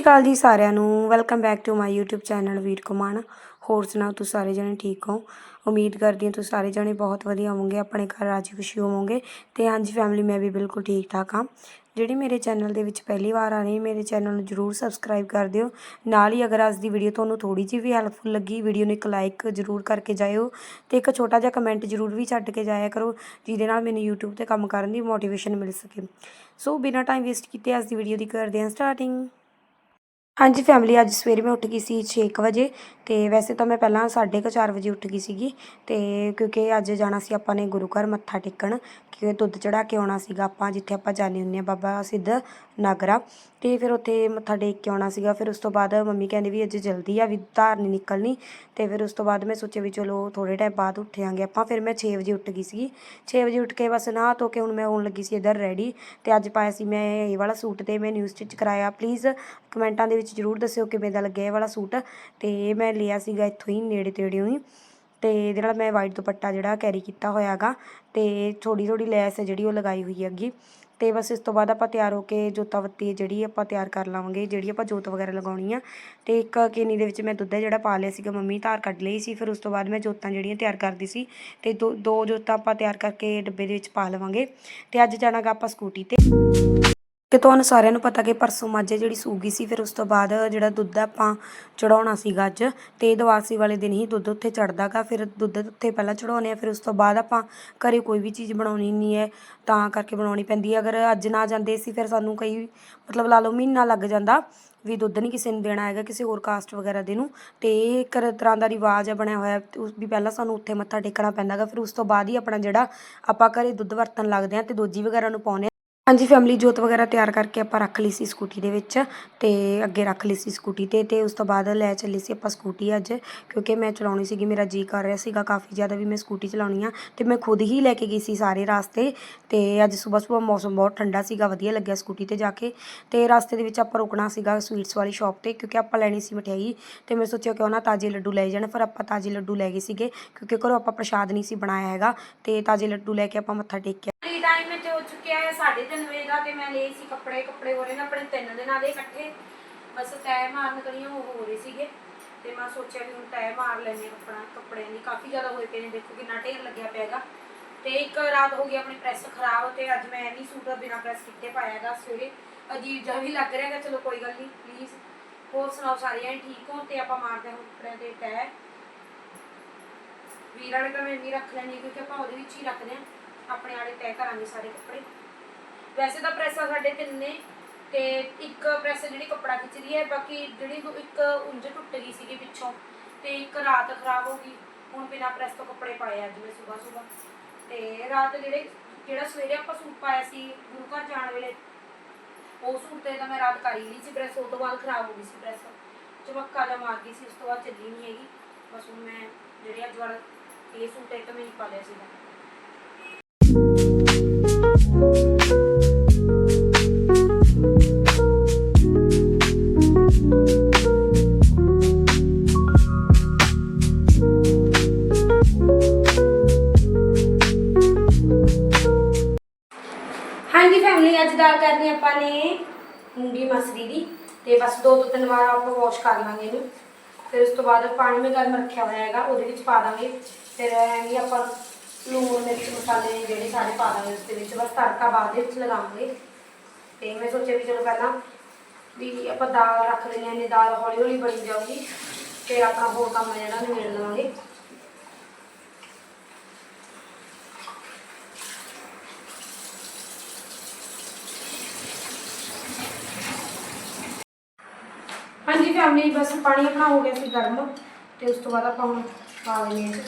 ਸ਼੍ਰੀ ਅਕਾਲ ਜੀ ਸਾਰਿਆਂ ਨੂੰ। Welcome back to my YouTube channel ਵੀਰ ਕੁਮਾਨ ਹੋਰ ਸੁਣਾਓ, ਤੁਸੀਂ ਸਾਰੇ ਜਣੇ ਠੀਕ ਹੋ? ਉਮੀਦ ਕਰਦੀ ਹਾਂ ਤੁਸੀਂ ਸਾਰੇ ਜਣੇ ਬਹੁਤ ਵਧੀਆ ਹੋਵੋਗੇ, ਆਪਣੇ ਘਰ ਰਾਜੀ ਖੁਸ਼ੀ ਹੋਵੋਗੇ ਤੇ ਹਾਂਜੀ ਫੈਮਿਲੀ ਮੈਂ ਵੀ ਬਿਲਕੁਲ ਠੀਕ ਠਾਕ ਹਾਂ। ਜਿਹੜੀ ਮੇਰੇ ਚੈਨਲ ਦੇ ਵਿੱਚ ਪਹਿਲੀ ਵਾਰ ਆ ਰਹੀ, ਮੇਰੇ ਚੈਨਲ ਨੂੰ ਜਰੂਰ ਸਬਸਕ੍ਰਾਈਬ ਕਰ ਦਿਓ। ਨਾਲ ਹੀ ਅਗਰ ਅੱਜ ਦੀ ਵੀਡੀਓ ਤੁਹਾਨੂੰ ਥੋੜੀ ਜਿਹੀ ਵੀ ਹੈਲਪਫੁਲ ਲੱਗੀ ਵੀਡੀਓ ਨੂੰ ਇੱਕ ਲਾਈਕ ਜਰੂਰ ਕਰਕੇ ਜਾਇਓ ਤੇ ਇੱਕ ਛੋਟਾ ਜਿਹਾ ਕਮੈਂਟ ਜਰੂਰ ਵੀ ਛੱਡ ਕੇ ਜਾਇਆ ਕਰੋ, ਜਿਹਦੇ ਨਾਲ ਮੈਨੂੰ YouTube ਤੇ ਕੰਮ ਕਰਨ ਦੀ ਮੋਟੀਵੇਸ਼ਨ ਮਿਲ ਸਕੇ। ਸੋ ਬਿਨਾਂ ਟਾਈਮ ਵੇਸਟ ਕੀਤੇ ਅੱਜ ਦੀ ਵੀਡੀਓ ਦੀ ਕਰਦੇ ਹਾਂ ਸਟਾਰਟਿੰਗ ਹਾਂਜੀ ਫੈਮਿਲੀ ਅੱਜ ਸਵੇਰੇ ਮੈਂ ਉੱਠ ਗਈ ਸੀ 6 ਵਜੇ ਤੇ ਵੈਸੇ ਤਾਂ ਮੈਂ ਪਹਿਲਾਂ 4:30 ਵਜੇ ਉੱਠ ਗਈ ਸੀਗੀ ਤੇ ਕਿਉਂਕਿ ਅੱਜ ਜਾਣਾ ਸੀ ਆਪਾਂ ਨੇ ਗੁਰੂ ਘਰ ਮੱਥਾ ਟੇਕਣ ਕਿ ਦੁੱਧ ਚੜਾ ਕੇ ਆਉਣਾ ਸੀਗਾ ਆਪਾਂ, ਜਿੱਥੇ ਆਪਾਂ ਜਾਂਦੇ ਹੁੰਦੇ ਆ ਬਾਬਾ ਸਿੱਧ ਨਾਗਰਾ ਤੇ ਫਿਰ ਉੱਥੇ ਮੱਥਾ ਟੇਕ ਕੇ ਆਉਣਾ ਸੀਗਾ। ਫਿਰ ਉਸ ਤੋਂ ਬਾਅਦ ਮੰਮੀ ਕਹਿੰਦੀ ਵੀ ਅੱਜ ਜਲਦੀ ਆ, ਵੀ ਧਾਰ ਨਹੀਂ ਨਿਕਲਣੀ ਤੇ ਫਿਰ ਉਸ ਤੋਂ ਬਾਅਦ ਮੈਂ ਸੋਚਿਆ ਵੀ ਚਲੋ ਥੋੜੇ ਟਾਈਮ ਬਾਅਦ ਉੱਠਾਂਗੇ ਆਪਾਂ। ਫਿਰ ਮੈਂ 6 ਵਜੇ ਉੱਠ ਗਈ ਸੀਗੀ। 6 ਵਜੇ ਉੱਠ ਕੇ ਬਸ ਨਹਾ ਧੋ ਕੇ ਹੁਣ ਮੈਂ ਹੋਣ ਲੱਗੀ ਸੀ ਇੱਧਰ ਰੈਡੀ ਤੇ ਅੱਜ ਪਾਇਆ ਸੀ ਮੈਂ ਇਹ ਵਾਲਾ ਸੂਟ ਤੇ ਮੈਂ ਨਿਊ ਸਟਿਚ ਕਰਾਇਆ। ਪਲੀਜ਼ ਕਮੈਂਟਾਂ ਦੇ ਵਿੱਚ ਜਰੂਰ ਦੱਸਿਓ ਕਿਵੇਂ ਦਾ ਲੱਗਿਆ ਇਹ ਵਾਲਾ ਸੂਟ। ਤੇ ਇਹ ਮੈਂ ਲਿਆ ਸੀਗਾ ਇੱਥੋਂ ਹੀ ਨੇੜੇ ਤੇੜਿਓਂ ਹੀ ਤੇ ਇਹਦੇ ਨਾਲ ਮੈਂ ਵਾਈਟ ਦੁਪੱਟਾ ਜਿਹੜਾ ਕੈਰੀ ਕੀਤਾ ਹੋਇਆ ਹੈਗਾ ਤੇ ਥੋੜੀ ਥੋੜੀ ਲੈਸ ਹੈ ਜਿਹੜੀ ਉਹ ਲਗਾਈ ਹੋਈ ਹੈਗੀ। ਤੇ ਬਸ ਇਸ ਤੋਂ ਬਾਅਦ ਆਪਾਂ ਤਿਆਰ ਹੋ ਕੇ ਜੋਤਾ ਬੱਤੀ ਜਿਹੜੀ ਆਪਾਂ ਤਿਆਰ ਕਰ ਲਾਵਾਂਗੇ, ਜਿਹੜੀ ਆਪਾਂ ਜੋਤ ਵਗੈਰਾ ਲਗਾਉਣੀ ਆ। ਤੇ ਇੱਕ ਕੇਨੀ ਦੇ ਵਿੱਚ ਮੈਂ ਦੁੱਧ ਜਿਹੜਾ ਪਾ ਲਿਆ ਸੀਗਾ, ਮੰਮੀ ਧਾਰ ਕੱਢ ਲਈ ਸੀ। ਫਿਰ ਉਸ ਤੋਂ ਬਾਅਦ ਮੈਂ ਜੋਤਾਂ ਜਿਹੜੀਆਂ ਤਿਆਰ ਕਰਦੀ ਸੀ। ਤੇ ਦੋ ਦੋ ਜੋਤਾਂ ਆਪਾਂ ਤਿਆਰ ਕਰਕੇ ਡੱਬੇ ਦੇ ਵਿੱਚ ਪਾ ਲਵਾਂਗੇ। ਤੇ ਅੱਜ ਜਾਣਾਗਾ ਆਪਾਂ ਸਕੂਟੀ ਤੇ। ਕਿ ਤੁਹਾਨੂੰ ਸਾਰਿਆਂ ਨੂੰ ਪਤਾ ਕਿ ਪਰਸੋਂ ਮੱਝ ਜਿਹੜੀ ਸੂਗੀ ਸੀ, ਫਿਰ ਉਸ ਤੋਂ ਬਾਅਦ ਜਿਹੜਾ ਦੁੱਧ ਆਪਾਂ ਚੜਾਉਣਾ ਸੀਗਾ ਅੱਜ, ਤੇ ਦਵਾਸੀ ਵਾਲੇ ਦਿਨ ਹੀ ਦੁੱਧ ਉੱਥੇ ਚੜਦਾਗਾ, ਫਿਰ ਦੁੱਧ ਉੱਥੇ ਪਹਿਲਾਂ ਚੜਾਉਨੇ ਆ, ਫਿਰ ਉਸ ਤੋਂ ਬਾਅਦ ਆਪਾਂ ਘਰੇ ਕੋਈ ਵੀ ਚੀਜ਼ ਬਣਾਉਣੀ ਨਹੀਂ ਹੈ, ਤਾਂ ਕਰਕੇ ਬਣਾਉਣੀ ਪੈਂਦੀ ਹੈ। ਅਗਰ ਅੱਜ ਨਾ ਜਾਂਦੇ ਸੀ, ਫਿਰ ਸਾਨੂੰ ਕਈ ਮਤਲਬ ਲਾ ਲਓ ਮਹੀਨਾ ਲੱਗ ਜਾਂਦਾ ਵੀ ਦੁੱਧ ਨਹੀਂ ਕਿਸੇ ਨੂੰ ਦੇਣਾ ਹੈਗਾ, ਕਿਸੇ ਹੋਰ ਕਾਸਟ ਵਗੈਰਾ ਦੇ ਨੂੰ, ਤੇ ਇਹ ਇੱਕ ਤਰ੍ਹਾਂ ਦਾ ਰਿਵਾਜ ਆ ਬਣਿਆ ਹੋਇਆ ਉਸ ਵੀ ਪਹਿਲਾਂ ਸਾਨੂੰ ਉੱਥੇ ਮੱਥਾ ਟੇਕਣਾ ਪੈਂਦਾਗਾ, ਫਿਰ ਉਸ ਤੋਂ ਬਾਅਦ ਹੀ ਆਪਣਾ ਜਿਹੜਾ ਆਪਾਂ ਘਰੇ ਦੁੱਧ ਵਰਤਣ ਲੱਗਦੇ ਆ, ਤੇ ਦੋਜੀ ਵਗੈਰਾ ਨੂੰ ਪਾਉਂਦੇ ਹਾਂਜੀ ਫੈਮਿਲੀ ਜੋਤ ਵਗੈਰਾ ਤਿਆਰ ਕਰਕੇ ਆਪਾਂ ਰੱਖ ਲਈ ਸੀ ਸਕੂਟੀ ਦੇ ਵਿੱਚ ਤੇ ਅੱਗੇ ਰੱਖ ਲਈ ਸੀ ਸਕੂਟੀ ਤੇ ਤੇ ਉਸ ਤੋਂ ਬਾਅਦ ਲੈ ਚੱਲੀ ਸੀ ਆਪਾਂ ਸਕੂਟੀ ਅੱਜ, ਕਿਉਂਕਿ ਮੈਂ ਚਲਾਉਣੀ ਸੀਗੀ, ਮੇਰਾ ਜੀ ਕਰ ਰਿਹਾ ਸੀਗਾ ਕਾਫੀ ਜ਼ਿਆਦਾ ਵੀ ਮੈਂ ਸਕੂਟੀ ਚਲਾਉਣੀ ਆ ਤੇ ਮੈਂ ਖੁਦ ਹੀ ਲੈ ਕੇ ਗਈ ਸੀ ਸਾਰੇ ਰਾਸਤੇ ਤੇ ਅੱਜ ਸਵੇਰ ਸਵੇਰ ਮੌਸਮ ਬਹੁਤ ਠੰਡਾ ਸੀਗਾ, ਵਧੀਆ ਲੱਗਿਆ ਸਕੂਟੀ ਤੇ ਜਾ ਕੇ ਤੇ ਰਾਸਤੇ ਦੇ ਵਿੱਚ ਆਪਾਂ ਰੁਕਣਾ ਸੀਗਾ ਸਵੀਟਸ ਵਾਲੀ ਸ਼ਾਪ ਤੇ, ਕਿਉਂਕਿ ਆਪਾਂ ਲੈਣੀ ਸੀ ਮਠਿਆਈ ਤੇ ਮੈਂ ਸੋਚਿਆ ਕਿਉਂ ਨਾ ਤਾਜ਼ੇ ਲੱਡੂ ਲੈ ਜਾਣ ਫਿਰ ਆਪਾਂ ਤਾਜ਼ੇ ਲੱਡੂ ਲੈ ਗਏ ਸੀਗੇ ਕਿਉਂਕਿ ਘਰੋਂ ਆਪਾਂ ਪ੍ਰਸ਼ਾਦ ਨਹੀਂ ਸੀ ਬਣਾਇਆ ਹੈਗਾ ਤੇ ਤਾਜ਼ੇ ਲੱਡੂ ਲੈ ਕੇ ਆਪਾਂ ਮੱਥਾ ਟੇਕਿਆ ਫ੍ਰੀ ਟਾਈਮ ਤੇ ਹੋ ਚੁੱਕਿਆ ਹੈ 3:30 ਵਜੇ ਦਾ ਤੇ ਮੈਂ ਲਈ ਸੀ ਕੱਪੜੇ ਕੱਪੜੇ ਹੋ ਰਹੇ ਨੇ ਆਪਣੇ ਤਿੰਨ ਦਿਨਾਂ ਦੇ ਇਕੱਠੇ। ਬਸ ਤੈ ਮਾਰਨ ਕਰੀਆਂ ਉਹ ਹੋ ਰਹੇ ਸੀਗੇ। ਤੇ ਮੈਂ ਸੋਚਿਆ ਵੀ ਹੁਣ ਤੈ ਮਾਰ ਲੈਣੇ ਕੱਪੜਾ ਕੱਪੜਿਆਂ ਦੀ ਕਾਫੀ ਜ਼ਿਆਦਾ ਹੋਏ ਪਏ ਨੇ, ਦੇਖੋ ਕਿੰਨਾ ਢੇਰ ਲੱਗਿਆ ਪਿਆਗਾ ਤੇ ਇੱਕ ਰਾਤ ਹੋ ਗਈ ਆਪਣੀ ਪ੍ਰੈਸ ਖਰਾਬ, ਤੇ ਅੱਜ ਮੈਂ ਨਹੀਂ ਸੂਟ ਬਿਨਾ ਪ੍ਰੈਸ ਕੀਤੇ ਪਾਇਆ ਸਵੇਰੇ। ਅਜੀਬ ਜਿਹਾ ਵੀ ਲੱਗ ਰਿਹਾ ਚਲੋ ਕੋਈ ਗੱਲ ਨਹੀਂ ਪਲੀਜ਼ ਹੋਰ ਸੁਣਾਓ ਸਾਰੇ ਠੀਕ ਹੋ ਤੇ ਆਪਾਂ ਮਾਰਦੇ ਹਾਂ ਹੁਣ ਕੱਪੜਿਆਂ ਦੇ ਤੈ ਵੀਰਾਂ ਨੇ ਤਾਂ ਮੈਂ ਨਹੀਂ ਰੱਖ ਲੈਣੀ ਕਿਉਂਕਿ ਆਪਾਂ ਉਹਦੇ ਵਿੱਚ ਹੀ ਰੱਖਦੇ ਹਾਂ। ਆਪਣੇ ਆਲੇ ਤੈਅ ਕਰਾਂਗੇ ਸਾਰੇ ਕੱਪੜੇ। ਵੈਸੇ ਤਾਂ ਪ੍ਰੈਸਾਂ ਸਾਡੇ ਤਿੰਨ ਨੇ ਤੇ ਇੱਕ ਪ੍ਰੈਸ ਜਿਹੜੀ ਕੱਪੜਾ ਖਿੱਚਦੀ ਹੈ, ਬਾਕੀ ਜਿਹੜੀ ਇੱਕ ਉਂਝ ਟੁੱਟ ਗਈ ਸੀਗੀ ਪਿੱਛੋਂ ਤੇ ਇੱਕ ਰਾਤ ਖਰਾਬ ਹੋ ਗਈ। ਹੁਣ ਬਿਨਾ ਪ੍ਰੈਸ ਤੋਂ ਕੱਪੜੇ ਪਾਏ ਅੱਜ ਮੈਂ ਸਵੇਰ ਸਵੇਰ ਤੇ ਰਾਤ ਜਿਹੜੇ, ਜਿਹੜਾ ਸਵੇਰੇ ਆਪਾਂ ਸੂਟ ਪਾਇਆ ਸੀ ਗੁਰੂ ਘਰ ਜਾਣ ਵੇਲੇ, ਉਹ ਸੂਟ ਤੇ ਤਾਂ ਮੈਂ ਰਾਤ ਕਰ ਹੀ ਲਈ ਸੀ ਪ੍ਰੈਸ, ਉਹ ਤੋਂ ਬਾਅਦ ਖਰਾਬ ਹੋ ਗਈ ਸੀ ਪ੍ਰੈਸ। ਚਮੱਕਾ ਜਾ ਮਾਰ ਗਈ ਸੀ, ਉਸ ਤੋਂ ਬਾਅਦ ਚੱਲੀ ਨਹੀਂ ਹੈਗੀ। ਬਸ ਹੁਣ ਮੈਂ ਜਿਹੜੇ ਅੱਜ ਵਾਲਾ ਇਹ ਸੂਟ ਇੱਕ ਮੈਂ ਹੀ ਪਾ ਲਿਆ ਸੀਗਾ। ਹਾਂਜੀ ਫੈਮਿਲੀ ਅੱਜ ਦਾਲ ਕਰਨੀ ਆਪਾਂ ਨੇ ਮੂੰਗੀ ਮਸਰੀ ਦੀ ਤੇ ਬਸ ਦੋ ਤੋਂ ਤਿੰਨ ਵਾਰ ਆਪਾਂ ਵਾਸ਼ ਕਰ ਲਾਂਗੇ ਇਹਨੂੰ। ਫਿਰ ਉਸ ਤੋਂ ਬਾਅਦ ਪਾਣੀ ਮੈਂ ਗਰਮ ਰੱਖਿਆ ਹੋਇਆ ਹੈਗਾ, ਉਹਦੇ ਵਿੱਚ ਪਾ ਦਾਂਗੇ। ਫਿਰ ਐਵੇਂ ਆਪਾਂ ਲੂਣ, ਮਿਰਚ, ਮਸਾਲੇ ਜਿਹੜੇ ਸਾਰੇ ਪਾ ਦਾਂਗੇ ਉਸ ਦੇ ਵਿੱਚ, ਬਸ ਤੜਕਾ ਬਾਅਦ ਦੇ ਵਿੱਚ ਲਗਾਵਾਂਗੇ। ਤੇ ਮੈਂ ਸੋਚਿਆ ਵੀ ਚਲੋ ਪਹਿਲਾਂ ਵੀ ਆਪਾਂ ਦਾਲ ਰੱਖ ਲੈਂਦੇ ਹਾਂ ਨੇ ਦਾਲ ਹੌਲੀ ਹੌਲੀ ਬਣੀ ਜਾਊਗੀ, ਫਿਰ ਆਪਣਾ ਹੋਰ ਕੰਮ ਹੈ ਜਿਹੜਾ ਨਿਬੇੜ ਲਵਾਂਗੇ। ਹਾਂਜੀ ਬਸ ਪਾਣੀ ਆਪਣਾ ਹੋ ਗਿਆ ਸੀ ਗਰਮ ਤੇ ਉਸ ਤੋਂ ਬਾਅਦ ਆਪਾਂ ਹੁਣ ਪਾ ਲੈਣੇ ਇਹ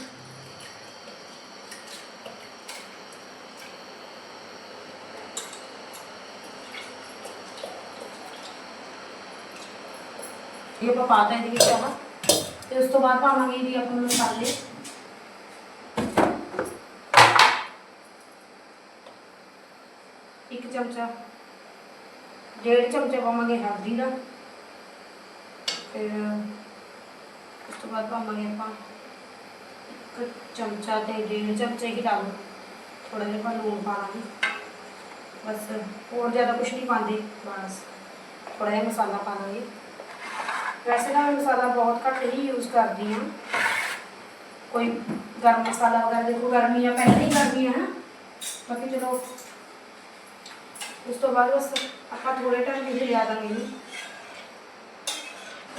ਇਹ ਆਪਾਂ ਪਾਤਾ ਇਹਦੇ ਵਿੱਚ ਆਹ ਤੇ ਉਸ ਤੋਂ ਬਾਅਦ ਪਾਵਾਂਗੇ ਜੀ ਆਪਾਂ ਮਸਾਲੇ। ਇੱਕ ਚਮਚਾ, ਡੇਢ ਚਮਚਾ ਪਾਵਾਂਗੇ ਹਲਦੀ ਦਾ। ਫਿਰ ਉਸ ਤੋਂ ਬਾਅਦ ਪਾਵਾਂਗੇ ਆਪਾਂ ਇੱਕ ਚਮਚਾ ਤੇ ਡੇਢ ਚਮਚੇ ਹੀ ਡਾਲ ਥੋੜਾ ਜਿਹਾ ਆਪਾਂ ਲੂਣ ਪਾ ਲਾਂਗੇ ਬਸ ਹੋਰ ਜ਼ਿਆਦਾ ਕੁਝ ਨਹੀਂ ਪਾਉਂਦੇ ਬਸ ਥੋੜਾ ਜਿਹਾ ਮਸਾਲਾ ਪਾਵਾਂਗੇ ਵੈਸੇ ਤਾਂ ਮੈਂ ਮਸਾਲਾ ਬਹੁਤ ਘੱਟ ਹੀ ਯੂਜ਼ ਕਰਦੀ ਹਾਂ ਕੋਈ ਗਰਮ ਮਸਾਲਾ ਵਗੈਰਾ ਦੇਖੋ ਗਰਮੀਆਂ ਪਹਿਲਾਂ ਹੀ ਗਰਮੀਆਂ ਨਾ ਬਾਕੀ ਜਦੋਂ ਉਸ ਤੋਂ ਬਾਅਦ ਬਸ ਆਪਾਂ ਥੋੜੇ ਟਾਈਮ ਵਿੱਚ ਲਿਆ ਦਾਂਗੇ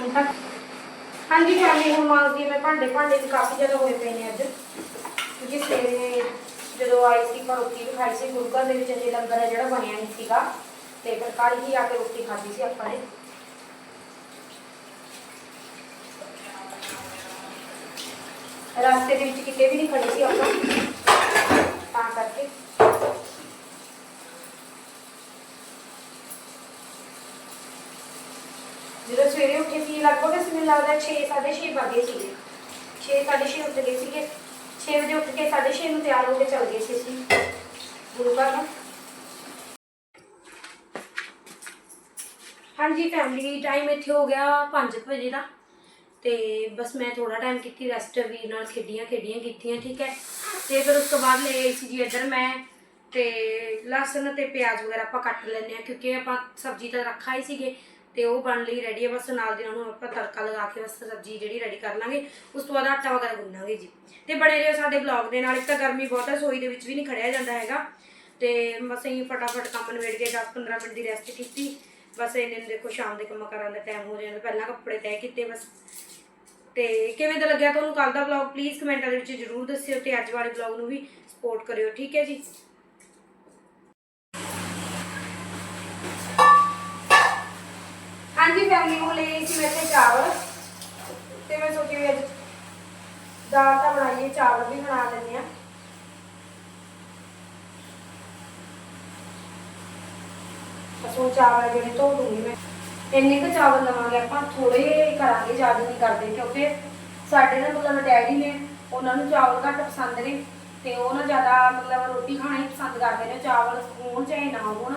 ਹਾਂਜੀ ਫੈਮਿਲੀ ਹੁਣ ਮੰਗਦੀ ਮੈਂ ਭਾਂਡੇ ਭਾਂਡੇ ਵੀ ਕਾਫੀ ਜ਼ਿਆਦਾ ਹੋਏ ਪਏ ਨੇ ਅੱਜ। ਕਿਉਂਕਿ ਸਵੇਰੇ ਜਦੋਂ ਆਈ ਸੀ ਪਰ ਰੋਟੀ ਵੀ ਖਾਈ ਸੀ ਗੁਰਗਾ ਦੇ ਵਿੱਚ ਅਜੇ ਲੰਗਰ ਹੈ ਜਿਹੜਾ ਬਣਿਆ ਨਹੀਂ ਸੀਗਾ। ਤੇ ਫਿਰ ਕੱਲ੍ਹ ਹੀ ਆ ਕੇ ਰੋਟੀ ਖਾਧੀ ਸੀ ਆਪਾਂ ਨੇ। ਰਸਤੇ ਦੇ ਵਿੱਚ ਕਿਤੇ ਵੀ ਨਹੀਂ ਖੜੇ ਸੀ ਆਪਾਂ ਤਾਂ ਕਰਕੇ ਜਦੋਂ ਸਵੇਰੇ ਉੱਠੇ ਸੀ ਲਗਭਗ ਅਸੀਂ ਮੈਨੂੰ ਲੱਗਦਾ 6 6:30 ਵਜੇ ਸੀਗੇ। 6 6:30 ਉੱਠ ਗਏ ਸੀਗੇ। 6 ਵਜੇ ਉੱਠ ਕੇ 6:30 ਨੂੰ ਤਿਆਰ ਹੋ ਕੇ ਚੱਲ ਗਏ ਸੀ ਅਸੀਂ। ਗੁਰੂ ਘਰ ਨੂੰ। ਹਾਂਜੀ ਫੈਮਿਲੀ ਟਾਈਮ ਇੱਥੇ ਹੋ ਗਿਆ 5 ਵਜੇ ਦਾ। ਤੇ ਬਸ ਮੈਂ ਥੋੜਾ ਟਾਈਮ ਕੀਤੀ ਰੈਸਟ ਵੀਰ ਨਾਲ ਖੇਡੀਆਂ ਖੇਡੀਆਂ ਕੀਤੀਆਂ, ਠੀਕ ਹੈ। ਤੇ ਫਿਰ ਉਸ ਤੋਂ ਬਾਅਦ ਲੈ ਆਈ ਸੀ ਜੀ ਇੱਧਰ ਮੈਂ। ਤੇ ਲਸਣ ਤੇ ਪਿਆਜ਼ ਵਗੈਰਾ ਆਪਾਂ ਕੱਟ ਲੈਂਦੇ ਆ ਕਿਉਂਕਿ ਆਪਾਂ ਸਬਜ਼ੀ ਤਾਂ ਰੱਖਾ ਹੀ ਸੀਗੇ। ਤੇ ਉਹ ਬਣ ਲਈ ਰੈਡੀ ਹੈ ਬਸ ਨਾਲ ਦੀ ਨਾਲ ਨੂੰ ਆਪਾਂ ਤੜਕਾ ਲਗਾ ਕੇ ਬਸ ਸਬਜ਼ੀ ਜਿਹੜੀ ਰੈਡੀ ਕਰ ਲਾਂਗੇ, ਉਸ ਤੋਂ ਬਾਅਦ ਆਟਾ ਵਗੈਰਾ ਗੁੰਨਾਂਗੇ ਜੀ। ਤੇ ਬੜੇ ਰਹੋ ਸਾਡੇ ਬਲੌਗ ਦੇ ਨਾਲ, ਇੱਕ ਤਾਂ ਗਰਮੀ ਬਹੁਤ ਹੈ ਸੋਈ ਦੇ ਵਿੱਚ ਵੀ ਨਹੀਂ ਖੜਿਆ ਜਾਂਦਾ ਹੈਗਾ। ਤੇ ਬਸ ਅਸੀਂ ਫਟਾਫਟ ਕੰਮ ਨਿਬੇੜ ਕੇ 10-15 ਮਿੰਟ ਦੀ ਰੈਸਟ ਕੀਤੀ। ਬਸ ਇਹਨੇ ਨੂੰ ਦੇਖੋ, ਸ਼ਾਮ ਦੇ ਕੰਮਾਂ ਕਰਨ ਦਾ ਟਾਈਮ ਹੋ ਜਾਂਦਾ ਪਹਿਲਾਂ ਕੱਪੜੇ ਤੈਅ ਕੀਤੇ ਬਸ। ਤੇ ਕਿਵੇਂ ਦਾ ਲੱਗਿਆ ਤੁਹਾਨੂੰ ਕੱਲ ਦਾ ਵਲੌਗ ਪਲੀਜ਼ ਕਮੈਂਟਾਂ ਦੇ ਵਿੱਚ ਜਰੂਰ ਦੱਸਿਓ ਤੇ ਅੱਜ ਵਾਲੇ ਵਲੌਗ ਨੂੰ ਵੀ ਸਪੋਰਟ ਕਰਿਓ, ਠੀਕ ਹੈ ਜੀ? ਹਾਂਜੀ ਫੈਮਿਲੀ ਨੂੰ ਲਈ ਸੀ ਮੈਂ ਇੱਥੇ ਚਾਵਲ ਤੇ ਮੈਂ ਸੋਚੀ ਵੀ ਅੱਜ ਦਾਲ ਤਾਂ ਬਣਾਈਏ, ਚਾਵਲ ਵੀ ਬਣਾ ਲੈਂਦੇ ਆ ਬਸ ਚਾਵਲ ਜਿਹੜੇ ਧੋ ਦੂੰਗੀ ਮੈਂ। ਇੰਨੇ ਕੁ ਚਾਵਲ ਲਵਾਂਗੇ ਆਪਾਂ ਥੋੜੇ ਕਰਾਂਗੇ, ਜ਼ਿਆਦਾ ਨਹੀਂ ਕਰਦੇ ਕਿਉਂਕਿ ਸਾਡੇ ਨਾ ਮਤਲਬ ਡੈਡੀ ਨੇ ਉਹਨਾਂ ਨੂੰ ਚਾਵਲ ਘੱਟ ਪਸੰਦ ਨੇ ਤੇ ਉਹ ਨਾ ਜ਼ਿਆਦਾ ਮਤਲਬ ਰੋਟੀ ਖਾਣਾ ਹੀ ਪਸੰਦ ਕਰਦੇ ਨੇ, ਚਾਵਲ ਹੋਣ ਚਾਹੇ ਨਾ ਹੋਣ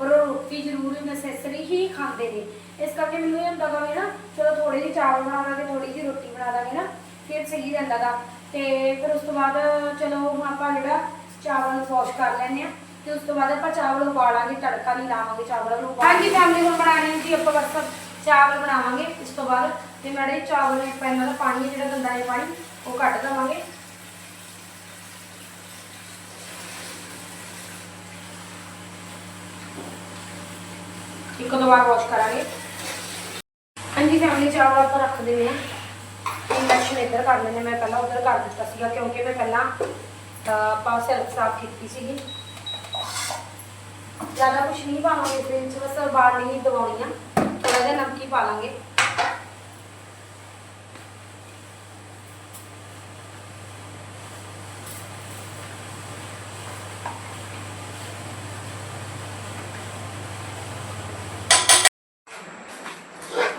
ਪਰ ਉਹ ਰੋਟੀ ਜ਼ਰੂਰ ਨੈਸੈਸਰੀ ਹੀ ਖਾਂਦੇ ਨੇ। ਇਸ ਕਰਕੇ ਮੈਨੂੰ ਇਹ ਹੁੰਦਾ ਗਾ ਵੀ ਨਾ ਚਲੋ ਥੋੜੇ ਜਿਹੇ ਚਾਵਲ ਬਣਾ ਲਾਂਗੇ ਥੋੜੀ ਜਿਹੀ ਰੋਟੀ ਬਣਾ ਦਾਂਗੇ ਨਾ ਫਿਰ ਸਹੀ ਰਹਿੰਦਾ ਗਾ। ਤੇ ਫਿਰ ਉਸ ਤੋਂ ਬਾਅਦ ਚਲੋ ਹੁਣ ਆਪਾਂ ਜਿਹੜਾ ਚਾਵਲ ਨੂੰ ਵਾਸ਼ ਕਰ ਲੈਂਦੇ ਆ ਤੇ ਉਸ ਤੋਂ ਬਾਅਦ ਆਪਾਂ ਚਾਵਲ ਉਬਾਲਾਂਗੇ ਤੜਕਾ ਨਹੀਂ ਲਾਵਾਂਗੇ ਚਾਵਲਾਂ ਨੂੰ ਹਾਂਜੀ ਫੈਮਿਲੀ ਨੂੰ ਬਣਾਣੇ ਜੀ ਆਪਾਂ ਬਸ ਚਾਵਲ ਬਣਾਵਾਂਗੇ। ਇਸ ਤੋਂ ਬਾਅਦ ਤੇ ਮਾੜੇ ਚਾਵਲ ਨੇ ਪਹਿਲਾਂ ਦਾ ਪਾਣੀ ਜਿਹੜਾ ਗੰਦਾ ਹੈ ਪਾਣੀ ਉਹ ਕੱਢ ਦਵਾਂਗੇ ਇੱਕ ਦੋ ਵਾਰ ਵਾਸ਼ ਕਰਾਂਗੇ। ਹਾਂਜੀ ਫੈਮਿਲੀ ਚਾਵਲ ਆਪਾਂ ਰੱਖ ਦੇਵੇ ਆ ਇੰਡਕਸ਼ਨ ਇੱਧਰ ਕਰ ਲੈਂਦੇ ਮੈਂ ਪਹਿਲਾਂ ਉੱਧਰ ਕਰ ਦਿੱਤਾ ਸੀਗਾ ਕਿਉਂਕਿ ਮੈਂ ਪਹਿਲਾਂ ਅਹ, ਆਪਾਂ ਸੈਲਫ ਸਾਫ਼ ਕੀਤੀ ਸੀਗੀ। ਜ਼ਿਆਦਾ ਕੁਝ ਨਹੀਂ ਪਾਵਾਂਗੇ ਇਸ ਵਿੱਚ ਬਸ ਉਬਾਲਣੀ ਹੀ ਦਵਾਉਣੀ ਆ। ਥੋੜਾ ਜਿਹਾ ਨਮਕੀ ਪਾ ਲਾਂਗੇ।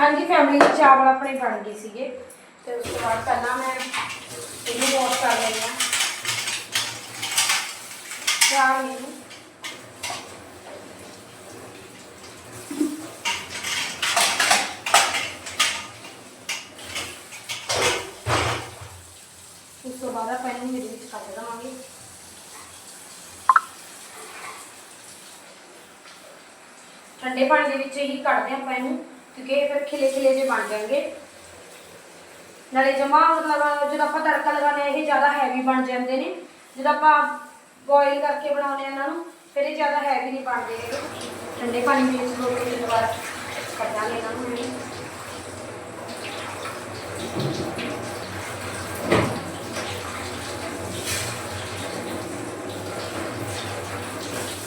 ਹਾਂਜੀ ਫੈਮਿਲੀ ਦੇ ਚਾਵਲ ਆਪਣੇ ਬਣ ਗਏ ਸੀਗੇ। ਤੇ ਉਸ ਤੋਂ ਬਾਅਦ ਪਹਿਲਾਂ ਮੈਂ ਇਹਨੂੰ ਵਾਸ਼ ਕਰ ਲੈਂਦੀ ਹਾਂ। ਚਾਰ ਮੈਨੂੰ ਉਸ ਤੋਂ ਬਾਅਦ ਆਪਾਂ ਇਹਨੂੰ ਮੇਰੇ ਵਿੱਚ ਕੱਟ ਦੇਵਾਂਗੇ। ਠੰਡੇ ਪਾਣੀ ਦੇ ਵਿੱਚ ਹੀ ਕੱਢਦੇ ਆਪਾਂ ਇਹਨੂੰ। ਕਿਉਂਕਿ ਇਹ ਫਿਰ ਖਿਲੇ ਖਿਲੇ ਜੇ ਬਣ ਜਾਣਗੇ। ਨਾਲੇ ਜਮਾ ਮਤਲਬ ਜਦੋਂ ਆਪਾਂ ਤੜਕਾ ਲਗਾਉਂਦੇ ਹਾਂ, ਇਹ ਜ਼ਿਆਦਾ ਹੈਵੀ ਬਣ ਜਾਂਦੇ ਨੇ। ਜਦੋਂ ਆਪਾਂ ਬੋਇਲ ਕਰਕੇ ਬਣਾਉਂਦੇ ਹਾਂ ਇਹਨਾਂ ਨੂੰ, ਫਿਰ ਇਹ ਜ਼ਿਆਦਾ ਹੈਵੀ ਨਹੀਂ ਬਣਦੇ ਹੈਗੇ। ਠੰਡੇ ਪਾਣੀ ਵਿੱਚ ਦੋ ਤਿੰਨ ਵਾਰ ਕੱਢਾਂਗੇ ਇਹਨਾਂ ਨੂੰ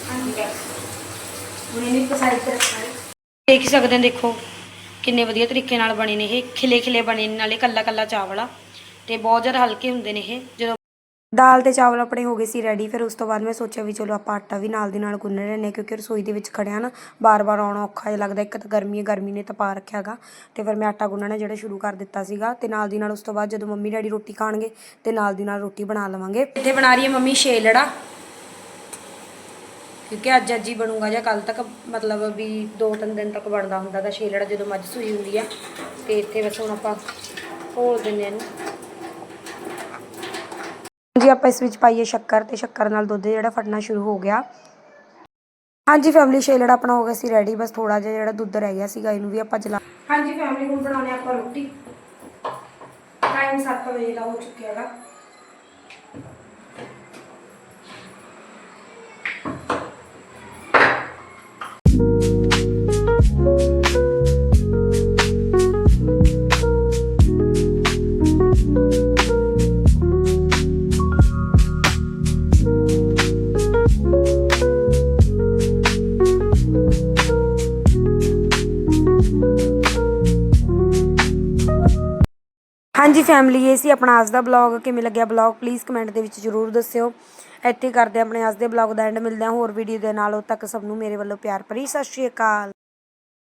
ਹਾਂਜੀ ਹੁਣ ਇਹਨੂੰ ਇੱਕ ਤੇ ਰੱਖਣਾ ਦੇਖ ਸਕਦੇ ਦੇਖੋ। ਕਿੰਨੇ ਵਧੀਆ ਤਰੀਕੇ ਨਾਲ ਬਣੇ ਨੇ ਇਹ ਖਿਲੇ ਖਿਲੇ ਬਣੇ ਨੇ ਨਾਲੇ ਕੱਲਾ ਕੱਲਾ ਚਾਵਲ ਆ। ਤੇ ਬਹੁਤ ਜ਼ਿਆਦਾ ਹਲਕੇ ਹੁੰਦੇ ਨੇ ਇਹ ਜਦੋਂ ਦਾਲ ਤੇ ਚਾਵਲ ਆਪਣੇ ਹੋ ਗਏ ਸੀ ਰੈਡੀ ਫਿਰ ਉਸ ਤੋਂ ਬਾਅਦ ਮੈਂ ਸੋਚਿਆ ਵੀ ਚਲੋ ਆਪਾਂ ਆਟਾ ਵੀ ਨਾਲ ਦੀ ਨਾਲ ਗੁੰਨ ਲੈਣੇ ਕਿਉਂਕਿ ਰਸੋਈ ਦੇ ਵਿੱਚ ਖੜਿਆ ਨਾ ਬਾਰ-ਬਾਰ ਆਉਣਾ ਔਖਾ ਜਿਹਾ ਲੱਗਦਾ ਇੱਕ ਤਾਂ ਗਰਮੀ ਹੈ ਗਰਮੀ ਨੇ ਤਪਾ ਰੱਖਿਆਗਾ ਤੇ ਫਿਰ ਮੈਂ ਆਟਾ ਗੁੰਨਣਾ ਜਿਹੜਾ ਸ਼ੁਰੂ ਕਰ ਦਿੱਤਾ ਸੀਗਾ ਤੇ ਨਾਲ ਦੀ ਨਾਲ ਉਸ ਤੋਂ ਬਾਅਦ ਜਦੋਂ ਮੰਮੀ ਡੈਡੀ ਰੋਟੀ ਖਾਣਗੇ ਤੇ ਨਾਲ ਦੀ ਨਾਲ ਰੋਟੀ ਬਣਾ ਲਵਾਂਗੇ। ਇੱਥੇ ਬਣਾ ਰਹੀ ਹੈ ਮੰਮੀ ਛੇਲੜਾ। ਕਿਉਂਕਿ ਅੱਜ ਅੱਜ ਹੀ ਬਣੂਗਾ ਜਾਂ ਕੱਲ ਤੱਕ, ਮਤਲਬ ਵੀ 2-3 ਦਿਨ ਤੱਕ ਬਣਦਾ ਹੁੰਦਾ ਤਾਂ ਛੇਲੜਾ ਜਦੋਂ ਮੱਝ ਸੂਈ ਹੁੰਦੀ ਆ, ਤੇ ਇੱਥੇ ਬਸ ਹੁਣ ਆਪਾਂ ਘੋਲ ਦਿੰਦੇ ਇਹਨੂੰ। ਜੀ ਆਪਾਂ ਇਸ ਵਿੱਚ ਪਾਈਏ ਸ਼ੱਕਰ ਤੇ ਸ਼ੱਕਰ ਨਾਲ ਦੁੱਧ ਜਿਹੜਾ ਫਟਣਾ ਸ਼ੁਰੂ ਹੋ ਗਿਆ। ਹਾਂਜੀ ਫੈਮਿਲੀ ਛੇਲੜਾ ਆਪਣਾ ਹੋ ਗਿਆ ਸੀ ਰੈਡੀ ਬਸ ਥੋੜਾ ਜਿਹਾ ਜਿਹੜਾ ਦੁੱਧ ਰਹਿ ਗਿਆ ਸੀਗਾ, ਇਹਨੂੰ ਵੀ ਆਪਾਂ ਜਲਾ ਹਾਂਜੀ ਫੈਮਿਲੀ ਹੁਣ ਬਣਾਉਣੇ ਆਪਾਂ ਰੋਟੀ। ਟਾਈਮ 7 ਵਜੇ ਦਾ ਹੋ ਚੁੱਕਿਆ ਹੈਗਾ ਹਾਂਜੀ ਫੈਮਿਲੀ ਇਹ ਸੀ ਆਪਣਾ ਅੱਜ ਦਾ ਬਲੌਗ ਕਿਵੇਂ ਲੱਗਿਆ ਬਲੌਗ ਪਲੀਜ਼ ਕਮੈਂਟ ਦੇ ਵਿੱਚ ਜਰੂਰ ਦੱਸਿਓ। ਇੱਥੇ ਕਰਦੇ ਆਪਣੇ ਅੱਜ ਦੇ ਬਲੌਗ ਦਾ ਐਂਡ ਮਿਲਦੇ ਹਾਂ ਹੋਰ ਵੀਡੀਓ ਦੇ ਨਾਲ। ਉਦੋਂ ਤੱਕ ਸਭ ਨੂੰ ਮੇਰੇ ਵੱਲੋਂ ਪਿਆਰ ਭਰੀ। ਸਤਿ ਸ਼੍ਰੀ ਅਕਾਲ।